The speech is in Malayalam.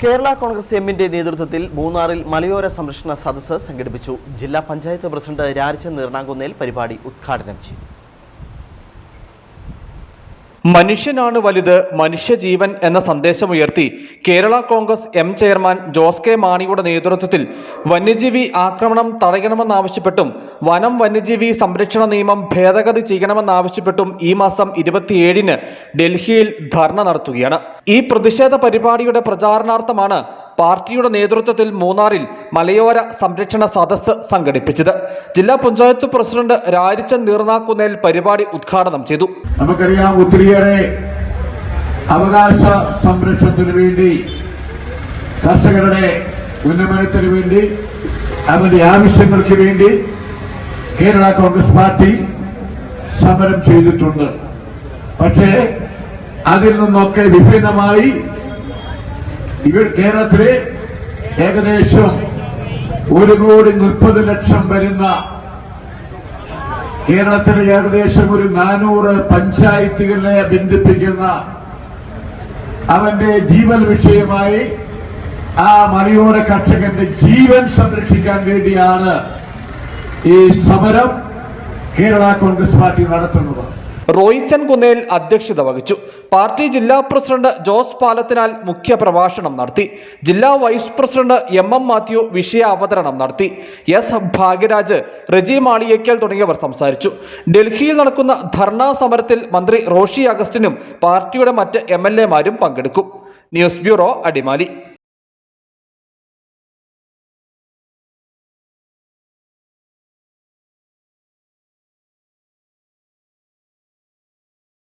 കേരള കോൺഗ്രസ് എമ്മിന്റെ നേതൃത്വത്തിൽ മൂന്നാറിൽ മലയോര സംരക്ഷണ സദസ്സ് സംഘടിപ്പിച്ചു. ജില്ലാ പഞ്ചായത്ത് പ്രസിഡന്റ് രാജൻ നീർണാങ്കുന്നേൽ പരിപാടി ഉദ്ഘാടനം ചെയ്തു. മനുഷ്യനാണ് വലുത് മനുഷ്യജീവൻ എന്ന സന്ദേശമുയർത്തി Kerala Congress M chairman Jose K മാണിയുടെ നേതൃത്വത്തിൽ വന്യജീവി ആക്രമണം തടയണമെന്നാവശ്യപ്പെട്ടും വനം വന്യജീവി സംരക്ഷണ നിയമം ഭേദഗതി ചെയ്യണമെന്നാവശ്യപ്പെട്ടും ഈ മാസം ഇരുപത്തിയേഴിന് ഡൽഹിയിൽ ധർണ നടത്തുകയാണ്. ഈ പ്രതിഷേധ പരിപാടിയുടെ പ്രചാരണാർത്ഥമാണ് പാർട്ടിയുടെ നേതൃത്വത്തിൽ മൂന്നാറിൽ മലയോര സംരക്ഷണ സദസ്സ് സംഘടിപ്പിച്ചത്. ജില്ലാ പഞ്ചായത്ത് പ്രസിഡന്റ് രാരിച്ചൻ നീർനാക്കുന്നേൽ പരിപാടി ഉദ്ഘാടനം ചെയ്തു. നമുക്കറിയാം ഒത്തിരിയേറെ അവകാശ സംരക്ഷണത്തിന് വേണ്ടി കർഷകരുടെ ഉന്നമനത്തിന് വേണ്ടി അവരുടെ ആവശ്യങ്ങൾക്ക് വേണ്ടി കേരള കോൺഗ്രസ് പാർട്ടി സമരം ചെയ്തിട്ടുണ്ട്. പക്ഷേ അതിൽ നിന്നൊക്കെ വിഭിന്നമായി ഇവർ കേരളത്തിലെ ഏകദേശം ഒരു കോടി മുപ്പത് ലക്ഷം വരുന്ന കേരളത്തിലെ ഏകദേശം ഒരു നാനൂറ് പഞ്ചായത്തുകളെ ബന്ധിപ്പിക്കുന്ന അവന്റെ ജീവൻ വിഷയമായി ആ മലയോര കർഷകന്റെ ജീവൻ സംരക്ഷിക്കാൻ വേണ്ടിയാണ് ഈ സമരം കേരള കോൺഗ്രസ് പാർട്ടി നടത്തുന്നത്. റോയിച്ചൻ കുന്നേൽ അധ്യക്ഷത വഹിച്ചു. പാർട്ടി ജില്ലാ പ്രസിഡന്റ് ജോസ് പാലത്തിനാൽ മുഖ്യ പ്രഭാഷണം നടത്തി. ജില്ലാ vice president M M Mathew വിഷയ അവതരണം നടത്തി. എസ് ഭാഗ്യരാജ് റെജി മാളിയേക്കൽ തുടങ്ങിയവർ സംസാരിച്ചു. ഡൽഹിയിൽ നടക്കുന്ന ധർണാ സമരത്തിൽ മന്ത്രി റോഷി അഗസ്റ്റിനും പാർട്ടിയുടെ മറ്റ് എം എൽ എമാരും പങ്കെടുക്കും. News bureau Adimali.